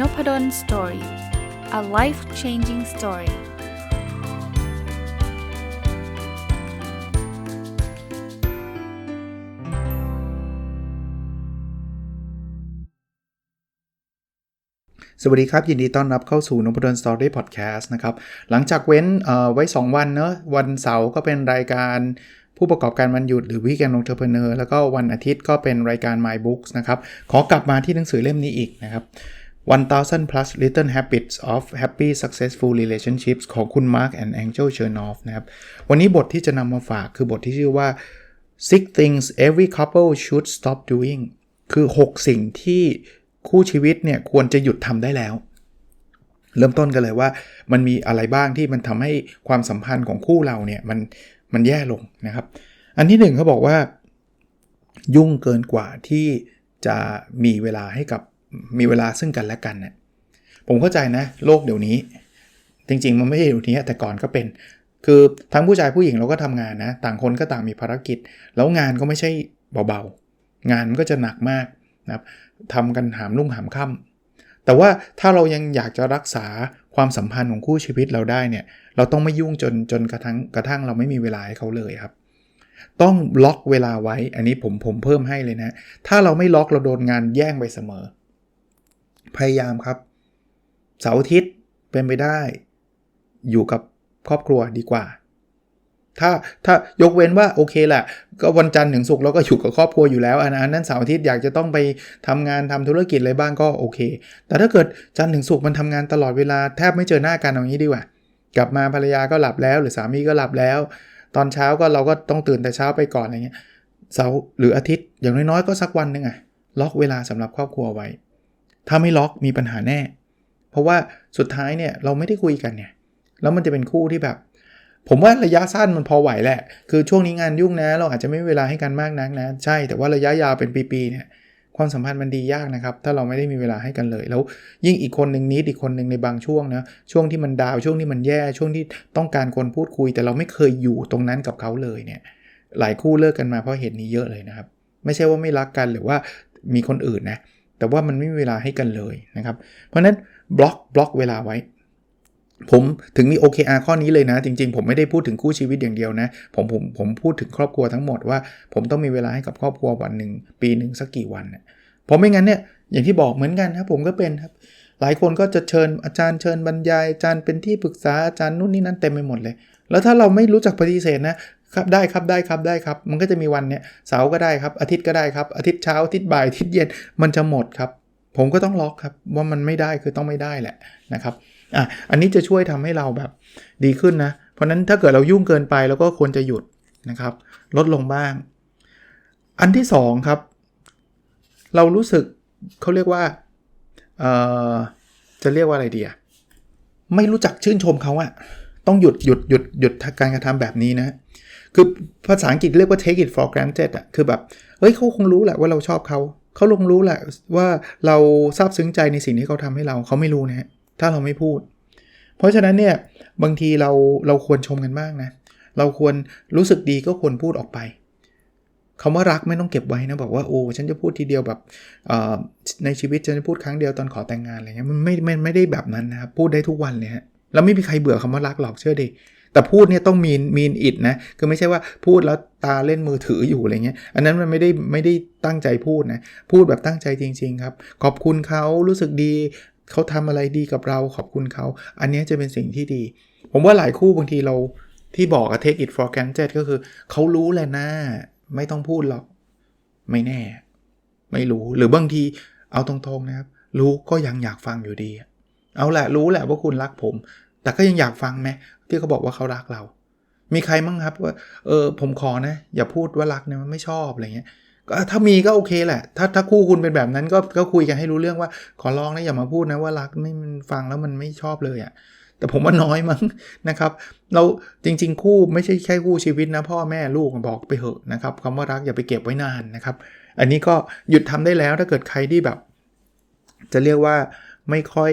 n o p ด d o สตอรี่ a life changing story สวัสดีครับ ยินดีต้อนรับเข้าสู่นพดลสตอรี่พอดแคสต์นะครับ หลังจากเว้นไว้ 2 วันเนอะวันเสาร์ก็เป็นรายการผู้ประกอบการวันหยุดหรือวิกแอนด์องเทอร์เพเนอร์แล้วก็วันอาทิตย์ก็เป็นรายการ My Books นะครับ ขอกลับมาที่หนังสือเล่มนี้อีกนะครับ 1000 plus little habits of happy successful relationships ของคุณ Mark and Angel Chernoff นะครับ วันนี้บทที่จะนำมาฝากคือบทที่ชื่อว่า six things every couple should stop doing คือ 6 สิ่งที่คู่ชีวิตเนี่ยควรจะหยุดทำได้แล้ว เริ่มต้นกันเลยว่ามันมีอะไรบ้างที่มันทำให้ความสัมพันธ์ของคู่เราเนี่ยมันมันแย่ลงนะครับ อันที่หนึ่งเขาบอกว่า ยุ่งเกินกว่าที่จะมีเวลาให้กับ มีเวลาซึ่งกันและกันเนี่ยผมเข้าใจนะโลกเดี๋ยวนี้ จริง ๆ มันไม่ใช่เดี๋ยวนี้แต่ก่อนก็เป็น คือทั้งผู้ชายผู้หญิงเราก็ทำงานนะ ต่างคนก็ต่างมีภารกิจ แล้วงานก็ไม่ใช่เบาๆ งานมันก็จะหนักมากนะครับทำกันหามลุ่งหามค่ำแต่ว่าถ้าเรายังอยากจะรักษาความสัมพันธ์ของคู่ชีวิตเราได้เนี่ย เราต้องไม่ยุ่งจนจนกระทั่งกระทั่งเราไม่มีเวลาให้เขาเลยครับ ต้องล็อกเวลาไว้ อันนี้ผมผมเพิ่มให้เลยนะ ถ้าเราไม่ล็อกเราโดนงานแย่งไปเสมอ พยายามครับ เสาร์อาทิตย์เป็นไปได้ อยู่กับครอบครัวดีกว่า ถ้าถ้ายกเว้นว่าโอเคแหละก็วันจันทร์ถึงศุกร์เราก็อยู่กับครอบครัวอยู่แล้วอันนั้นเสาร์อาทิตย์อยากจะต้องไปทำงานทำธุรกิจอะไรบ้างก็โอเค แต่ถ้าเกิดจันทร์ถึงศุกร์มันทำงานตลอดเวลาแทบไม่เจอหน้ากันเอางี้ดีกว่า กลับมาภรรยาก็หลับแล้ว หรือสามีก็หลับแล้ว ตอนเช้าก็เราก็ต้องตื่นแต่เช้าไปก่อนอะไรเงี้ยเสาร์หรืออาทิตย์อย่างน้อยๆก็สักวันหนึ่งอะล็อกเวลาสำหรับครอบครัวไว้ ถ้าไม่ล็อกมีปัญหาแน่ เพราะว่าสุดท้ายเนี่ยเราไม่ได้คุยกันเนี่ย แล้วมันจะเป็นคู่ที่แบบ ผมว่าระยะสั้นมันพอไหวแหละ คือช่วงนี้งานยุ่งนะ เราอาจจะไม่มีเวลาให้กันมากนักนะ ใช่ แต่ว่าระยะยาวเป็นปีๆเนี่ยความสัมพันธ์มันดียากนะครับ ถ้าเราไม่ได้มีเวลาให้กันเลย แล้วยิ่งอีกคนหนึ่งนี้อีกคนหนึ่งในบางช่วงนะ ช่วงที่มันดาว ช่วงที่มันแย่ ช่วงที่ต้องการคนพูดคุย แต่เราไม่เคยอยู่ตรงนั้นกับเขาเลยเนี่ย หลายคู่เลิกกันมาเพราะเหตุนี้เยอะเลยนะครับ ไม่ใช่ว่าไม่รักกันหรือว่ามีคนอื่นนะ แต่ว่ามันไม่มีเวลาให้กันเลยนะครับ เพราะนั้นบล็อกบล็อกเวลาไว้ ผมถึงมี OKR ข้อนี้เลยนะ จริง ๆ ผมไม่ได้พูดถึงคู่ชีวิตอย่างเดียวนะผมผมผมพูดถึงครอบครัวทั้งหมดว่า ผมต้องมีเวลาให้กับครอบครัววันหนึ่งปีหนึ่งสักกี่วันเนะเพราะไม่งั้นเนี่ยอย่างที่บอกเหมือนกันครับผมก็เป็นครับ หลายคนก็จะเชิญอาจารย์เชิญบรรยายอาจารย์เป็นที่ปรึกษาอาจารย์นู่นนี่นั่นเต็มไปหมดเลย แล้วถ้าเราไม่รู้จักปฏิเสธนะ ครับได้ครับได้ครับได้ครับ มันก็จะมีวันเนี้ยเสาร์ก็ได้ครับ อาทิตย์ก็ได้ครับ อาทิตย์เช้าอาทิตย์บ่ายอาทิตย์เย็นมันจะหมดครับ ผมก็ต้องล็อกครับว่ามันไม่ได้คือต้องไม่ได้แหละนะครับอะอันนี้จะช่วยทำให้เราแบบดีขึ้นนะ เพราะนั้นถ้าเกิดเรายุ่งเกินไปเราก็ควรจะหยุดนะครับ ลดลงบ้าง อันที่2ครับ เรารู้สึกเขาเรียกว่าเอ่อจะเรียกว่าอะไรดีอะไม่รู้จักชื่นชมเขาอะต้องหยุดหยุดหยุดหยุดการกระทำแบบนี้นะ คือภาษาอังกฤษเรียกว่า take it for granted อะคือแบบเฮ้ยเขาคงรู้แหละว่าเราชอบเขาเขาลงรู้แหละว่าเราซาบซึ้งใจในสิ่งที่เขาทำให้เราเขาไม่รู้นะฮะถ้าเราไม่พูด เพราะฉะนั้นเนี่ยบางทีเราเราควรชมกันบ้างนะ เราควรรู้สึกดีก็ควรพูดออกไปคำว่ารักไม่ต้องเก็บไว้นะบอกว่าโอ้ฉันจะพูดทีเดียวแบบในชีวิตฉันจะพูดครั้งเดียวตอนขอแต่งงานอะไรเงี้ยมันไม่ไม่ไม่ได้แบบนั้นนะครับพูดได้ทุกวันเลยฮะแล้วไม่มีใครเบื่อคำว่ารักหรอกเชื่อดิ แต่พูดเนี่ยต้องมีมีนอิดนะคือไม่ใช่ว่าพูดแล้วตาเล่นมือถืออยู่อะไรเงี้ยอันนั้นมันไม่ได้ไม่ได้ตั้งใจพูดนะพูดแบบตั้งใจจริง ๆ ครับ ขอบคุณเขารู้สึกดีเขาทำอะไรดีกับเราขอบคุณเขา อันนี้จะเป็นสิ่งที่ดี ผมว่าหลายคู่บางทีเราที่บอกอะ take it for granted ก็คือเขารู้แหละนะไม่ต้องพูดหรอก ไม่แน่ ไม่รู้หรือบางทีเอาตรงๆนะครับ รู้ก็ยังอยากฟังอยู่ดี เอาแหละรู้แหละว่าคุณรักผม แต่ก็ยังอยากฟังไหมที่เขาบอกว่าเขารักเรา มีใครมั้งครับว่าเออผมขอนะ อย่าพูดว่ารักเนี่ยมันไม่ชอบอะไรเงี้ยก็ถ้ามีก็โอเคแหละ ถ้าถ้าคู่คุณเป็นแบบนั้นก็ก็คุยกันให้รู้เรื่องว่า ขอร้องนะอย่ามาพูดนะว่ารักไม่มันฟังแล้วมันไม่ชอบเลยอะ่ะแต่ผมว่าน้อยมั้งนะครับ เราจริง ๆ คู่ไม่ใช่แค่คู่ชีวิตนะพ่อแม่ลูกบอกไปเหอะนะครับคำว่ารักอย่าไปเก็บไว้นานนะครับ อันนี้ก็หยุดทำได้แล้วถ้าเกิดใครที่แบบ จะเรียกว่าไม่ค่อย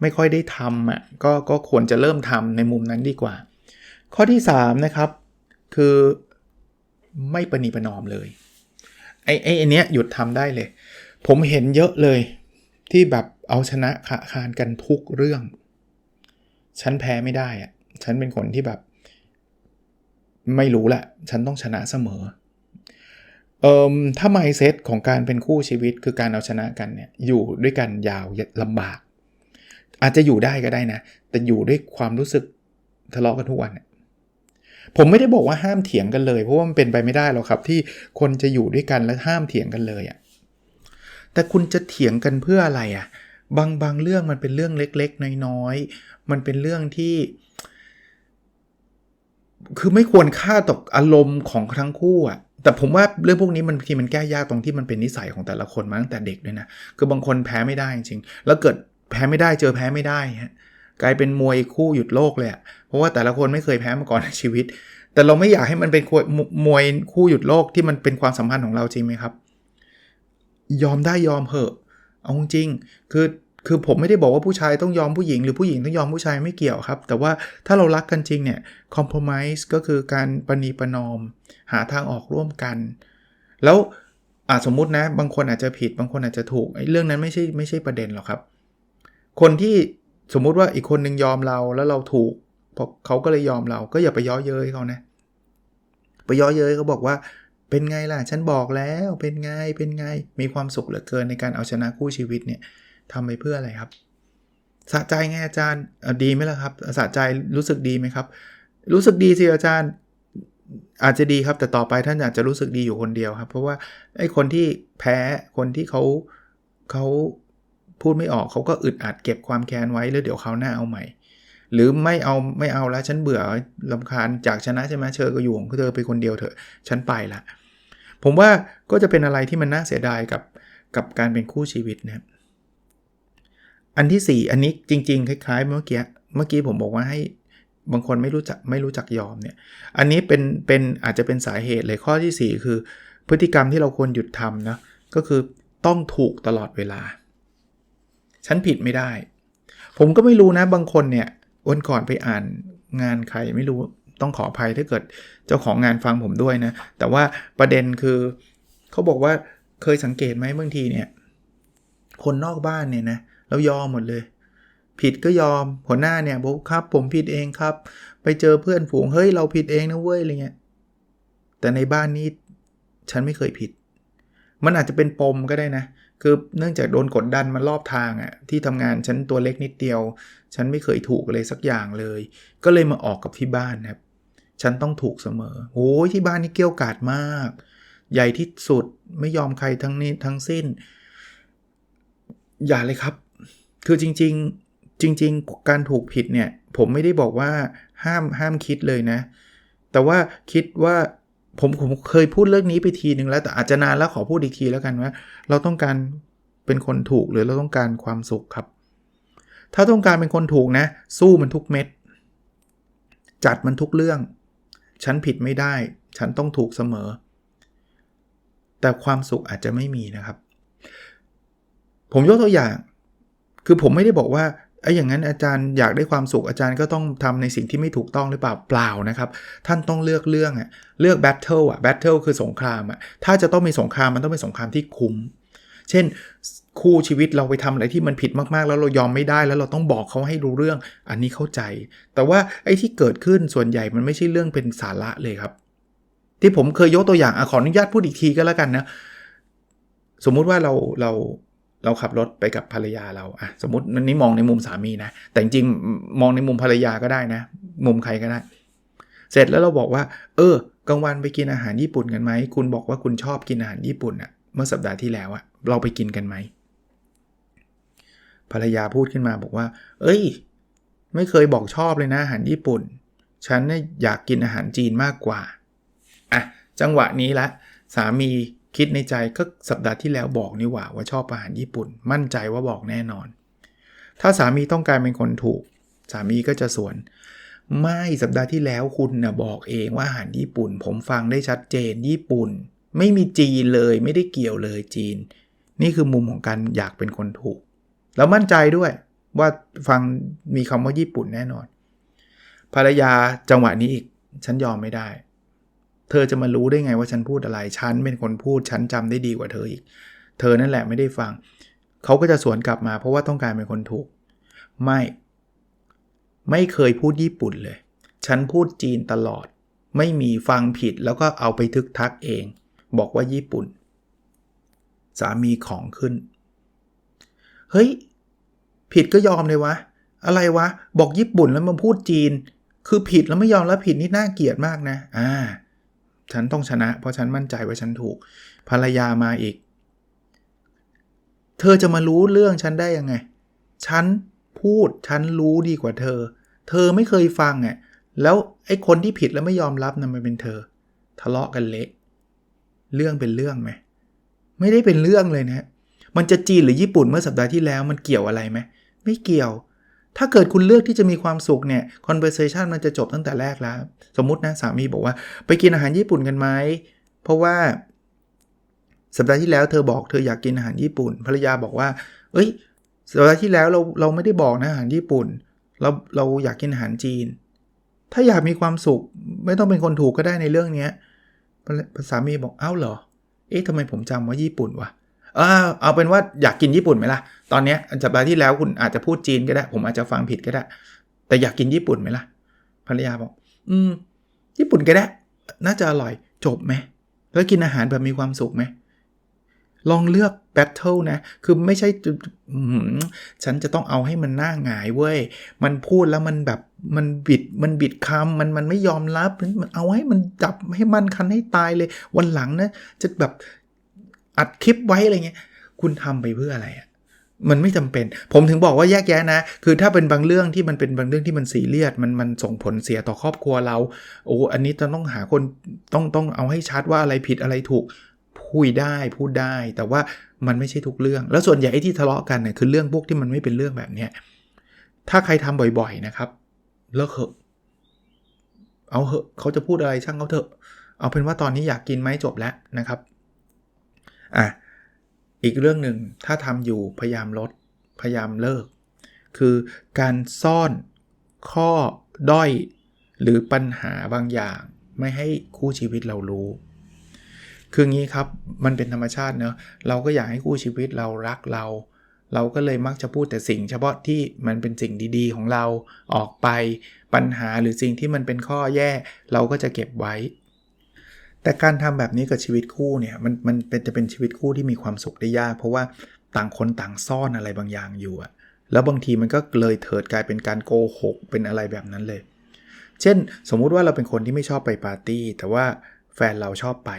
ไม่ค่อยได้ทำอะก็ก็ควรจะเริ่มทำในมุมนั้นดีกว่า ข้อที่ 3 นะครับ คือไม่ปณีประนอมเลยไอ้ไอ้เนี้ยหยุดทำได้เลย ผมเห็นเยอะเลยที่แบบเอาชนะขาคานกันทุกเรื่อง ฉันแพ้ไม่ได้อะฉันเป็นคนที่แบบ ไม่รู้แหละ ฉันต้องชนะเสมอเอ่อถ้า mindset ของการเป็นคู่ชีวิตคือการเอาชนะกันเนี่ยอยู่ด้วยกันยาวลำบาก อาจจะอยู่ได้ก็ได้นะ แต่อยู่ด้วยความรู้สึกทะเลาะกันทุกวัน ผมไม่ได้บอกว่าห้ามเถียงกันเลย เพราะว่ามันเป็นไปไม่ได้หรอกครับ ที่คนจะอยู่ด้วยกันแล้วห้ามเถียงกันเลยอะ่ะแต่คุณจะเถียงกันเพื่ออะไรอะ่ะบางบางเรื่องมันเป็นเรื่องเล็ก ๆ น้อยๆ มันเป็นเรื่องที่ คือไม่ควรค่าตกอารมณ์ของทั้งคู่อะ่ะแต่ผมว่าเรื่องพวกนี้มันทีมันแก้ยากตรงที่มันเป็นนิสัยของแต่ละคนมาตั้งแต่เด็กด้วยนะ คือบางคนแพ้ไม่ได้จริงๆ แล้วเกิด แพ้ไม่ได้เจอแพ้ไม่ได้ฮะกลายเป็นมวยคู่หยุดโลกเลยเพราะว่าแต่ละคนไม่เคยแพ้มาก่อนในชีวิต แต่เราไม่อยากให้มันเป็นมวยคู่หยุดโลกที่มันเป็นความสัมพันธ์ของเราจริงไหมครับ ยอมได้ยอมเหอะเอาจริงคือคือผมไม่ได้บอกว่าผู้ชายต้องยอมผู้หญิง หรือผู้หญิงต้องยอมผู้ชายไม่เกี่ยวครับ แต่ว่าถ้าเรารักกันจริงเนี่ยคอมเพลมไพร์ก็คือการปณีประนอม หาทางออกร่วมกัน แล้วอาสมมุตินะ บางคนอาจจะผิดบางคนอาจจะถูกไอ้เรื่องนั้นไม่ใช่ไม่ใช่ประเด็นหรอกครับ คนที่สมมุติว่าอีกคนนึงยอมเราแล้วเราถูกพอเขาก็เลยยอมเรา ก็อย่าไปย้อเย้ยเขานะไปย้อเย้ยเขาบอกว่าเป็นไงล่ะ ฉันบอกแล้วเป็นไงเป็นไงมีความสุขเหลือเกินในการเอาชนะคู่ชีวิตเนี่ยทำไปเพื่ออะไรครับสะใจไงอาจารย์ดีไหมล่ะครับสะใจรู้สึกดีไหมครับ รู้สึกดีสิอาจารย์อาจจะดีครับ แต่ต่อไปท่านอาจจะรู้สึกดีอยู่คนเดียวครับ เพราะว่าไอ้คนที่แพ้คนที่เขาเขา พูดไม่ออกเขาก็อึดอัดเก็บความแค้นไว้แล้วเดี๋ยวเขาหน้าเอาใหม่ หรือไม่เอาไม่เอาแล้วฉันเบื่อลำคาญจากชนะใช่ไหมเชอก็อยู่ของเธอไปคนเดียวเถอะฉันไปละผมว่าก็จะเป็นอะไรที่มันน่าเสียดายกับกับการเป็นคู่ชีวิตนะครับอันที่ 4 อันนี้จริง ๆ คล้าย ๆ เมื่อกี้เมื่อกี้ผมบอกว่าให้บางคนไม่รู้จักไม่รู้จักยอมเนี่ย อันนี้เป็นเป็นอาจจะเป็นสาเหตุเลยข้อที่ 4 คือ พฤติกรรมที่เราควรหยุดทำนะก็คือต้องถูกตลอดเวลา ฉันผิดไม่ได้ ผมก็ไม่รู้นะบางคนเนี่ยวันก่อนไปอ่านงานใครไม่รู้ต้องขออภัยถ้าเกิดเจ้าของงานฟังผมด้วยนะ แต่ว่าประเด็นคือเขาบอกว่าเคยสังเกตไหมบางทีเนี่ย คนนอกบ้านเนี่ยนะเรายอมหมดเลย ผิดก็ยอมหัวหน้าเนี่ยบอกครับ ผมผิดเองครับ ไปเจอเพื่อนฝูงเฮ้ยเราผิดเองนะเว้ยอะไรเงี้ยแต่ในบ้านนี้ฉันไม่เคยผิด มันอาจจะเป็นปมก็ได้นะ คือเนื่องจากโดนกดดันมารอบทางอะ่ะที่ทำงานฉันตัวเล็กนิดเดียว ฉันไม่เคยถูกเลยสักอย่างเลย ก็เลยมาออกกับที่บ้านครับฉันต้องถูกเสมอโอ้ยที่บ้านนี่เกี้ยวกาดมาก ใหญ่ที่สุดไม่ยอมใครทั้งนี้ทั้งสิ้น อย่าเลยครับ คือจริง ๆ จริง ๆ การถูกผิดเนี่ย ผมไม่ได้บอกว่าห้ามห้ามคิดเลยนะ แต่ว่าคิดว่า ผมผมเคยพูดเรื่องนี้ไปทีนึงแล้วแต่อาจจะนานแล้วขอพูดอีกทีแล้วกันว่า เราต้องการเป็นคนถูกหรือเราต้องการความสุขครับ ถ้าต้องการเป็นคนถูกนะ สู้มันทุกเม็ด จัดมันทุกเรื่อง ฉันผิดไม่ได้ ฉันต้องถูกเสมอ แต่ความสุขอาจจะไม่มีนะครับ ผมยกตัวอย่าง คือผมไม่ได้บอกว่า ไอ้อย่างนั้นอาจารย์อยากได้ความสุขอาจารย์ก็ต้องทำในสิ่งที่ไม่ถูกต้องหรือเปล่าเปล่านะครับ ท่านต้องเลือกเรื่องอะเลือกแบทเทิลอะแบทเทิลคือสงครามอะถ้าจะต้องมีสงครามมันต้องเป็นสงครามที่คุ้ม เช่น คู่ชีวิตเราไปทำอะไรที่มันผิดมากๆ แล้วเรายอมไม่ได้แล้วเราต้องบอกเขาให้รู้เรื่องอันนี้เข้าใจ แต่ว่าไอ้ที่เกิดขึ้นส่วนใหญ่มันไม่ใช่เรื่องเป็นสาระเลยครับ ที่ผมเคยยกตัวอย่างอขออนุญาตพูดอีกทีก็แล้วกันนะสมมุติว่าเราเรา เราขับรถไปกับภรรยาเราอะสมมตินี้มองในมุมสามีนะ แต่จริงมองในมุมภรรยาก็ได้นะ มุมใครก็ได้ เสร็จแล้วเราบอกว่า เออกลางวันไปกินอาหารญี่ปุ่นกันไหม คุณบอกว่าคุณชอบกินอาหารญี่ปุ่นอะเมื่อสัปดาห์ที่แล้วอะเราไปกินกันไหม ภรรยาพูดขึ้นมาบอกว่า เอ้ย ไม่เคยบอกชอบเลยนะอาหารญี่ปุ่น ฉันเนี่ยอยากกินอาหารจีนมากกว่า อะ จังหวะนี้ละ สามี คิดในใจก็สัปดาห์ที่แล้วบอกนี่หว่าว่าชอบอาหารญี่ปุ่น มั่นใจว่าบอกแน่นอน ถ้าสามีต้องการเป็นคนถูก สามีก็จะสวน ไม่สัปดาห์ที่แล้วคุณนะบอกเองว่าอาหารญี่ปุ่น ผมฟังได้ชัดเจนญี่ปุ่น ไม่มีจีนเลยไม่ได้เกี่ยวเลยจีน นี่คือมุมของการอยากเป็นคนถูก แล้วมั่นใจด้วยว่าฟังมีคำว่าญี่ปุ่นแน่นอน ภรรยาจังหวะนี้อีกฉันยอมไม่ได้ เธอจะมารู้ได้ไงว่าฉันพูดอะไร ฉันเป็นคนพูด ฉันจำได้ดีกว่าเธออีก เธอนั่นแหละไม่ได้ฟัง เขาก็จะสวนกลับมาเพราะว่าต้องการเป็นคนถูก ไม่ ไม่เคยพูดญี่ปุ่นเลย ฉันพูดจีนตลอด ไม่มีฟังผิดแล้วก็เอาไปทึกทักเอง บอกว่าญี่ปุ่น สามีของขึ้น เฮ้ย ผิดก็ยอมเลยวะ อะไรวะ บอกญี่ปุ่นแล้วมาพูดจีน คือผิดแล้วไม่ยอมแล้วผิดนี่น่าเกลียดมากนะ อ่า ฉันต้องชนะ เพราะฉันมั่นใจว่าฉันถูก ภรรยามาอีก เธอจะมารู้เรื่องฉันได้ยังไง ฉันพูดฉันรู้ดีกว่าเธอ เธอไม่เคยฟังอะแล้วไอ้คนที่ผิดแล้วไม่ยอมรับนะั่นมันเป็นเธอ ทะเลาะกันเละเรื่องเป็นเรื่องไหมไม่ได้เป็นเรื่องเลยนะ มันจะจีนหรือญี่ปุ่นเมื่อสัปดาห์ที่แล้วมันเกี่ยวอะไรไหมไม่เกี่ยว ถ้าเกิดคุณเลือกที่จะมีความสุขเนี่ย conversation มันจะจบตั้งแต่แรกแล้ว สมมตินะสามีบอกว่า ไปกินอาหารญี่ปุ่นกันไหม เพราะว่า สัปดาห์ที่แล้วเธอบอกเธออยากกินอาหารญี่ปุ่น ภรรยาบอกว่า เอ้ย สัปดาห์ที่แล้วเราเราไม่ได้บอกนะอาหารญี่ปุ่น เราเราอยากกินอาหารจีน ถ้าอยากมีความสุข ไม่ต้องเป็นคนถูกก็ได้ในเรื่องนี้สามีบอกเอ้าเหรอ เอ๊ะทำไมผมจำว่าญี่ปุ่นวะ เออเอาเป็นว่าอยากกินญี่ปุ่นไหมล่ะ ตอนนี้สัปดาห์ที่แล้วคุณอาจจะพูดจีนก็ได้ ผมอาจจะฟังผิดก็ได้ แต่อยากกินญี่ปุ่นไหมล่ะภรรยาบอก อืม ญี่ปุ่นก็ได้ น่าจะอร่อยจบไหมแล้วกินอาหารแบบมีความสุขไหม ลองเลือกแบทเทิลนะ คือไม่ใช่ฉันจะต้องเอาให้มันหน้าหงายเว้ย มันพูดแล้วมันแบบมันบิดมันบิดคำมันมันไม่ยอมรับมันเอาให้มันจับให้มันคันให้ตายเลย วันหลังนะจะแบบอัดคลิปไว้อะไรเงี้ย คุณทำไปเพื่ออะไรอะ มันไม่จำเป็น ผมถึงบอกว่าแยกแยะนะ คือถ้าเป็นบางเรื่องที่มันเป็นบางเรื่องที่มันสีเลียด มันมันส่งผลเสียต่อครอบครัวเรา โอ้ อันนี้จะต้องหาคนต้องต้องเอาให้ชัดว่าอะไรผิดอะไรถูก พูดได้พูดได้ แต่ว่ามันไม่ใช่ทุกเรื่อง แล้วส่วนใหญ่ที่ทะเลาะกันเนี่ยคือเรื่องพวกที่มันไม่เป็นเรื่องแบบเนี้ย ถ้าใครทำบ่อยๆนะครับ เลิกเหอะ เอาเหอะเขาจะพูดอะไรช่างเขาเถอะ เอาเป็นว่าตอนนี้อยากกินไหมจบแล้วนะครับ อะ อีกเรื่องหนึ่งถ้าทำอยู่พยายามลดพยายามเลิก คือการซ่อนข้อด้อยหรือปัญหาบางอย่าง ไม่ให้คู่ชีวิตเรารู้ คืองี้ครับมันเป็นธรรมชาติเนอะเราก็อยากให้คู่ชีวิตเรารักเรา เราก็เลยมักจะพูดแต่สิ่ง เฉพาะที่มันเป็นสิ่งดีๆ ของเราออกไปปัญหาหรือสิ่งที่มันเป็นข้อแย่ เราก็จะเก็บไว้ แต่การทำแบบนี้กับชีวิตคู่เนี่ยมันมันเป็นจะเป็นชีวิตคู่ที่มีความสุขได้ยาก เพราะว่าต่างคนต่างซ่อนอะไรบางอย่างอยู่อะแล้วบางทีมันก็เลยเถิดกลายเป็นการโกหกเป็นอะไรแบบนั้นเลย เช่น สมมุติว่าเราเป็นคนที่ไม่ชอบไปปาร์ตี้ แต่ว่าแฟนเราชอบไป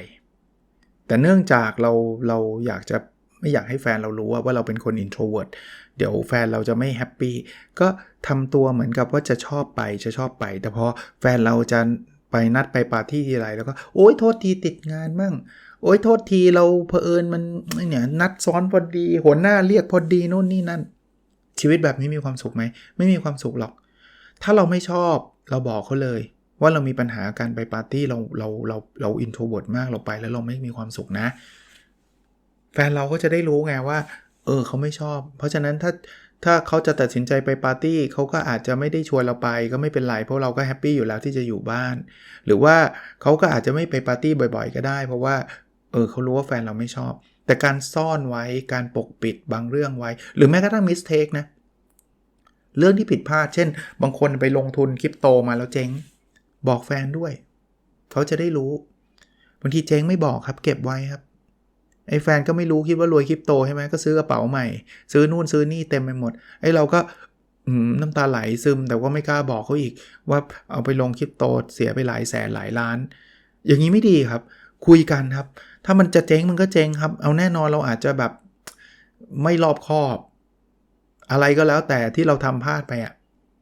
แต่เนื่องจากเราเราอยากจะไม่อยากให้แฟนเรารู้ว่าว่าเราเป็นคน introvert เดี๋ยวแฟนเราจะไม่แฮปปี้ก็ทำตัวเหมือนกับว่าจะชอบไปจะชอบไป แต่พอแฟนเราจะ ไปนัดไปปาร์ตี้ทีไรแล้วก็โอ๊ยโทษทีติดงานมั่งโอ๊ยโทษทีเราเพอเอิญมันเนี่ยนัดซ้อนพอดีหัวหน้าเรียกพอดีโน่นนี่นั่น ชีวิตแบบนี้มีความสุขไหมไม่มีความสุขหรอก ถ้าเราไม่ชอบเราบอกเขาเลย ว่าเรามีปัญหาการไปปาร์ตี้เราเราเราเราอินโทรเวิร์ดมากเราไปแล้วเราไม่มีความสุขนะ แฟนเราก็จะได้รู้ไงว่า เออเขาไม่ชอบ เพราะฉะนั้นถ้า ถ้าเขาจะตัดสินใจไปปาร์ตี้เขาก็อาจจะไม่ได้ชวนเราไปก็ไม่เป็นไรเพราะเราก็แฮปปี้อยู่แล้วที่จะอยู่บ้าน หรือว่าเขาก็อาจจะไม่ไปปาร์ตี้บ่อยๆ ก็ได้ เพราะว่าเออเขารู้ว่าแฟนเราไม่ชอบ แต่การซ่อนไว้การปกปิดบางเรื่องไว้ หรือแม้กระทั่งมิสเทคนะเรื่องที่ผิดพลาด เช่น บางคนไปลงทุนคริปโตมาแล้วเจ๊ง บอกแฟนด้วย เขาจะได้รู้บางทีเจ๊งไม่บอกครับ เก็บไว้ครับ ไอ้แฟนก็ไม่รู้คิดว่ารวยคริปโตใช่ไหมก็ซื้อกระเป๋าใหม่ ซื้อนู่นซื้อนี่เต็มไปหมดไอ้เราก็น้ำตาไหลซึมแต่ว่าไม่กล้าบอกเขาอีก ว่าเอาไปลงคริปโตเสียไปหลายแสนหลายล้าน อย่างนี้ไม่ดีครับ คุยกันครับ ถ้ามันจะเจ๊งมันก็เจ๊งครับ เอาแน่นอนเราอาจจะแบบไม่รอบคอบ อะไรก็แล้วแต่ที่เราทำพลาดไปอะ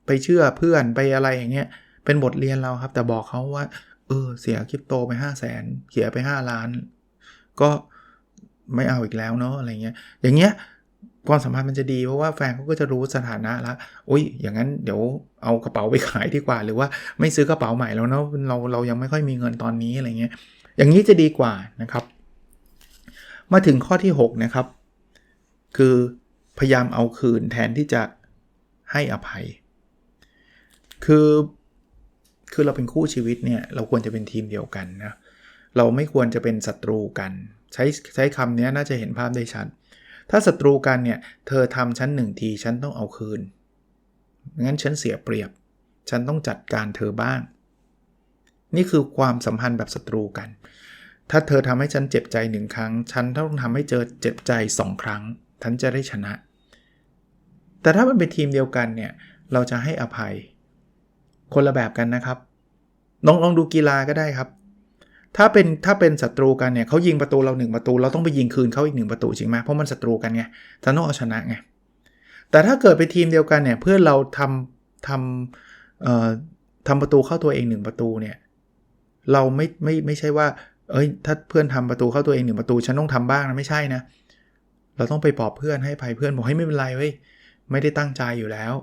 ไปเชื่อเพื่อนไปอะไรอย่างเงี้ยเป็นบทเรียนเราครับ แต่บอกเขาว่า เออเสียคริปโตไป 5 0 0แสนเสียไป 5 ล้าน ก็ ไม่เอาอีกแล้วเนาะอะไรเงี้ยอย่างเงี้ยความสัมพันธ์มันจะดีเพราะว่าแฟนเขาก็จะรู้สถานะล้วอุ้ยอย่างนั้นเดี๋ยวเอากระเป๋าไปขายดีกว่า หรือว่าไม่ซื้อกระเป๋าใหม่แล้วเนาะเราเรายังไม่ค่อยมีเงินตอนนี้อะไรเงี้ยอย่างนี้จะดีกว่านะครับ มาถึงข้อที่ 6 นะครับ คือพยายามเอาคืนแทนที่จะให้อภัย คือคือเราเป็นคู่ชีวิตเนี่ยเราควรจะเป็นทีมเดียวกันนะเราไม่ควรจะเป็นศัตรูกัน ใช้ใช้คำนี้น่าจะเห็นภาพได้ชัด ถ้าศัตรูกันเนี่ย เธอทำฉันหนึ่งทีฉันต้องเอาคืน งั้นฉันเสียเปรียบ ฉันต้องจัดการเธอบ้าง นี่คือความสัมพันธ์แบบศัตรูกัน ถ้าเธอทำให้ฉันเจ็บใจหนึ่งครั้ง ฉันต้องทำให้เจอเจ็บใจสองครั้ง ฉันจะได้ชนะ แต่ถ้ามันเป็นทีมเดียวกันเนี่ย เราจะให้อภัย คนละแบบกันนะครับลองลองดูกีฬาก็ได้ครับ ถ้าเป็นถ้าเป็นศัตรูกันเนี่ยเขายิงประตูเราหนึ่งประตู เราต้องไปยิงคืนเขาอีกหนึ่งประตูจริงไหมเพราะมันศัตรูกันไงฉันต้องเอาชนะไงแต่ถ้าเกิดเป็นทีมเดียวกันเนี่ยเพื่อนเราทำทำเอ่อทำประตูเข้าตัวเองหนึ่งประตูเนี่ยเราไม่ไม่ไม่ใช่ว่า เอ้ย ถ้าเพื่อนทำประตูเข้าตัวเองหนึ่งประตูฉันต้องทำบ้างนะไม่ใช่นะเราต้องไปปลอบเพื่อนให้ภัยเพื่อนบอกให้ไม่เป็นไรเว้ยไม่ได้ตั้งใจอยู่แล้ว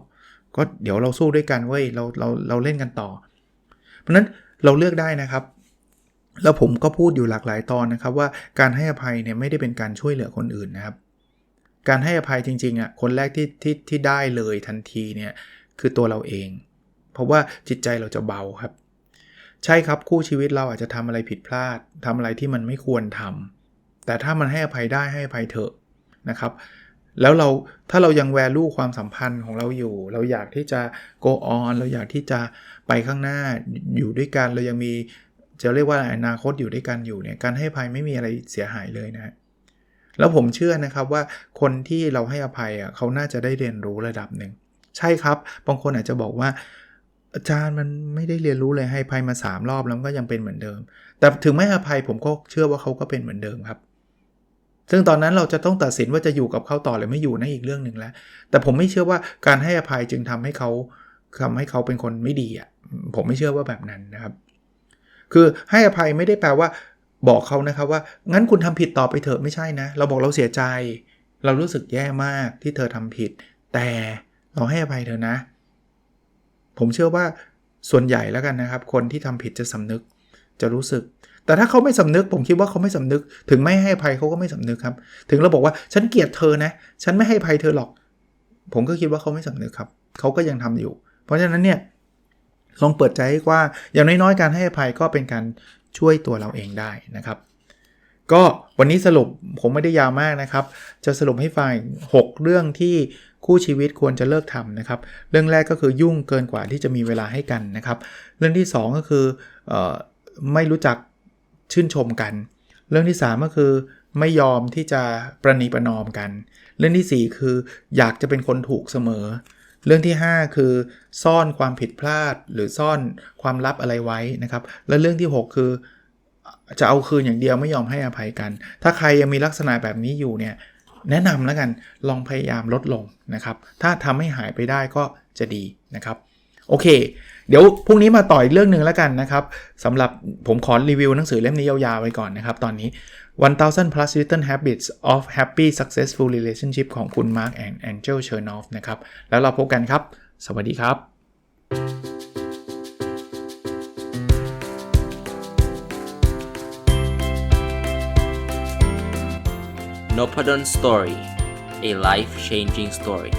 ก็เดี๋ยวเราสู้ด้วยกันเว้ยเราเราเราเล่นกันต่อ เพราะนั้นเราเลือกได้นะครับ แล้วผมก็พูดอยู่หลากหลายตอนนะครับว่าการให้อภัยเนี่ยไม่ได้เป็นการช่วยเหลือคนอื่นนะครับ การให้อภัยจริงๆอะคนแรกที่ที่ที่ได้เลยทันทีเนี่ยคือตัวเราเอง เพราะว่าจิตใจเราจะเบาครับ ใช่ครับคู่ชีวิตเราอาจจะทำอะไรผิดพลาดทำอะไรที่มันไม่ควรทำแต่ถ้ามันให้อภัยได้ให้อภัยเถอะนะครับ แล้วเราถ้าเรายังแวลูความสัมพันธ์ของเราอยู่ เราอยากที่จะ go on เราอยากที่จะไปข้างหน้าอยู่ด้วยกันเรายังมี จะเรียกว่าอนาคตอยู่ด้วยกันอยู่เนี่ยการให้อภัยไม่มีอะไรเสียหายเลยนะแล้วผมเชื่อนะครับว่าคนที่เราให้อภัยอะเขาน่าจะได้เรียนรู้ระดับหนึ่งใช่ครับ บางคนอาจจะบอกว่า อาจารย์มันไม่ได้เรียนรู้เลยให้อภัยมา 3 รอบแล้วก็ยังเป็นเหมือนเดิม แต่ถึงไม่อภัยผมก็เชื่อว่าเขาก็เป็นเหมือนเดิมครับซึ่งตอนนั้นเราจะต้องตัดสินว่าจะอยู่กับเขาต่อหรือไม่อยู่นั่นอีกเรื่องหนึ่งแล้ว แต่ผมไม่เชื่อว่าการให้อภัยจึงทำให้เขาทำให้เขาเป็นคนไม่ดีอะผมไม่เชื่อว่าแบบนั้นนะครับ คือให้อภัยไม่ได้แปลว่าบอกเขานะครับว่า งั้นคุณทำผิดต่อไปเถอะไม่ใช่นะ เราบอกเราเสียใจ เรารู้สึกแย่มากที่เธอทำผิด แต่เราให้อภัยเธอนะ ผมเชื่อว่าส่วนใหญ่แล้วกันนะครับ คนที่ทำผิดจะสำนึกจะรู้สึก แต่ถ้าเขาไม่สำนึก ผมคิดว่าเขาไม่สำนึก ถึงไม่ให้อภัยเขาก็ไม่สำนึกครับ ถึงเราบอกว่าฉันเกลียดเธอนะ ฉันไม่ให้อภัยเธอหรอก ผมก็คิดว่าเขาไม่สำนึกครับ เขาก็ยังทำอยู่ เพราะฉะนั้นเนี่ย ลองเปิดใจให้ว้าอย่างน้อยๆการให้อภัยก็เป็นการช่วยตัวเราเองได้นะครับก็วันนี้สรุปผมไม่ได้ยาวมากนะครับ จะสรุปให้ฟัง6เรื่องที่คู่ชีวิตควรจะเลิกทำนะครับ เรื่องแรกก็คือยุ่งเกินกว่าที่จะมีเวลาให้กันนะครับ เรื่องที่ 2 ก็คืออไม่รู้จักชื่นชมกัน เรื่องที่ 3 ก็คือไม่ยอมที่จะประนีประนอมกัน เรื่องที่ 4 คืออยากจะเป็นคนถูกเสมอ เรื่องที่ 5 คือ ซ่อนความผิดพลาดหรือซ่อนความลับอะไรไว้นะครับ และเรื่องที่ 6 คือ จะเอาคืนอย่างเดียวไม่ยอมให้อภัยกัน ถ้าใครยังมีลักษณะแบบนี้อยู่เนี่ยแนะนำแล้วกันลองพยายามลดลงนะครับ ถ้าทำให้หายไปได้ก็จะดีนะครับ โอเค เดี๋ยวพรุ่งนี้มาต่ออีกเรื่องหนึ่งแล้วกันนะครับสำหรับผมขอรีวิวหนังสือเล่มนี้ยาวๆไว้ก่อนนะครับ ตอนนี้ 1000 plus little habits of happy successful relationship ของคุณ Mark and Angel Chernoff นะครับ แล้วเราพบกันครับ สวัสดีครับ n o p a d o n Story a life changing story